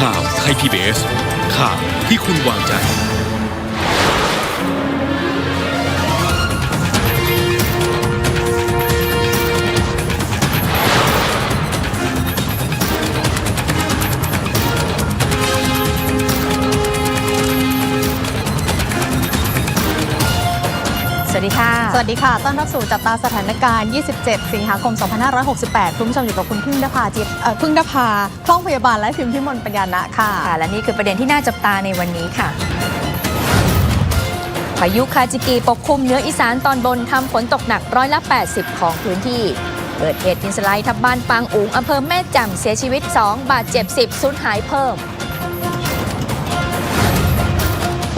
ข่าวไทย PBS ข่าวที่คุณวางใจ สวัสดีค่ะ สวัสดีค่ะ ต้อนรับสู่จับตาสถานการณ์ 27 สิงหาคม 2568 คุณผู้ชมอยู่กับคุณพึ่งนภาจิตเอ่อพึ่งนภาคล่องพยาบาลและพิมพิมลปัญญานะค่ะ ค่ะ และนี่คือประเด็นที่น่าจับตาในวันนี้ค่ะ พายุคาจิกิปกคลุมเหนืออีสานตอนบนทำฝนตกหนักร้อยละ 80 ของพื้นที่ เกิดเหตุดินสไลด์ทับบ้านปางอุ๋งอำเภอแม่แจ่มเสียชีวิต 2 บาดเจ็บ 10สูญหายเพิ่ม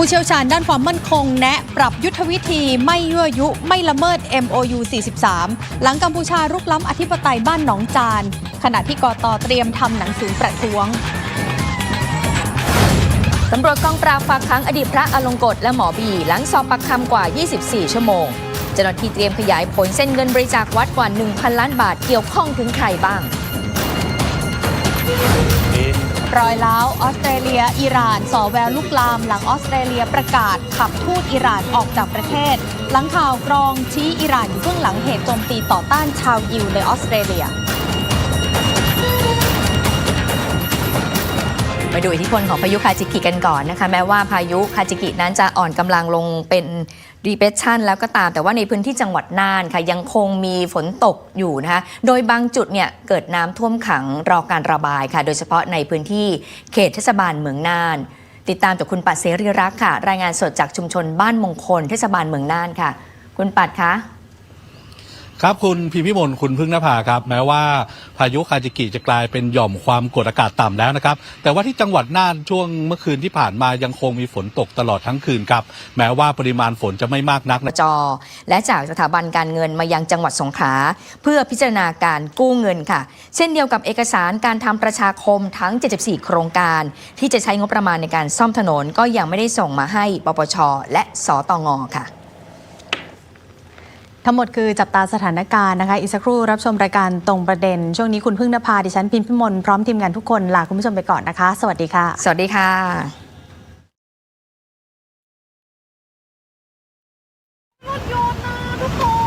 ผู้เชี่ยวชาญด้านความมั่นคง แนะปรับยุทธวิธีไม่ยั่วยุ ไม่ละเมิด MOU 43 หลังกัมพูชารุกล้ำอธิปไตยบ้านหนองจาน ขณะที่กอตเตรียมทำหนังสือประท้วงตำรวจกองปราบฝากขังอดีตพระอลงกฎและหมอบี หลังสอบปากคำกว่า 24 ชั่วโมง เจ้าหน้าที่เตรียมขยายผลเส้นเงินบริจาควัดกว่า 1,000 ล้านบาทเกี่ยวข้องถึงใครบ้าง รอยล้าวออสเตรเลีย อิหร่านสอแววลุกลาม หลังออสเตรเลียประกาศขับทูตอิหร่านออกจากประเทศ หลังข่าวกรองชี้อิหร่านอยู่เบื้องหลังเหตุโจมตีต่อต้านชาวยิวในออสเตรเลีย มาดูอิทธิพลของพายุคาจิกิกันก่อนนะคะ แม้ว่าพายุคาจิกินั้นจะอ่อนกำลังลงเป็นดีเพ s ชันแล้วก็ตามแต่ว่าในพื้นที่จังหวัดน่านค่ะ ยังคงมีฝนตกอยู่นะคะโดยบางจุดเนี่ยเกิดน้ำท่วมขังรอการระบายค่ะ โดยเฉพาะในพื้นที่เขตเทศบาลเมืองน่าน ติดตามจากคุณปัดเสรีรักษ์ค่ะ รายงานสดจากชุมชนบ้านมงคลเทศบาลเมืองน่านค่ะ คุณปัดคะ ครับคุณพิมพิมลคุณพึ่งนภาครับ แม้ว่าพายุคาจิกิจะกลายเป็นหย่อมความกดอากาศต่ำแล้วนะครับ แต่ว่าที่จังหวัดน่านช่วงเมื่อคืนที่ผ่านมายังคงมีฝนตกตลอดทั้งคืนครับ แม้ว่าปริมาณฝนจะไม่มากนักนะจและจากสถาบันการเงินมายังจังหวัดสงขลาเพื่อพิจารณาการกู้เงินค่ะ เช่นเดียวกับเอกสารการทำประชาคมทั้ง 74 โครงการ ที่จะใช้งบประมาณในการซ่อมถนนก็ยังไม่ได้ส่งมาให้ปปชและสตงค่ะ ทั้งหมดคือจับตาสถานการณ์นะคะ อีกสักครู่รับชมรายการตรงประเด็น ช่วงนี้คุณพึ่งนภาดิฉันพิมพ์พิมลพร้อมทีมงานทุกคนลาคุณผู้ชมไปก่อนนะคะ สวัสดีค่ะ สวัสดีค่ะะทุกคน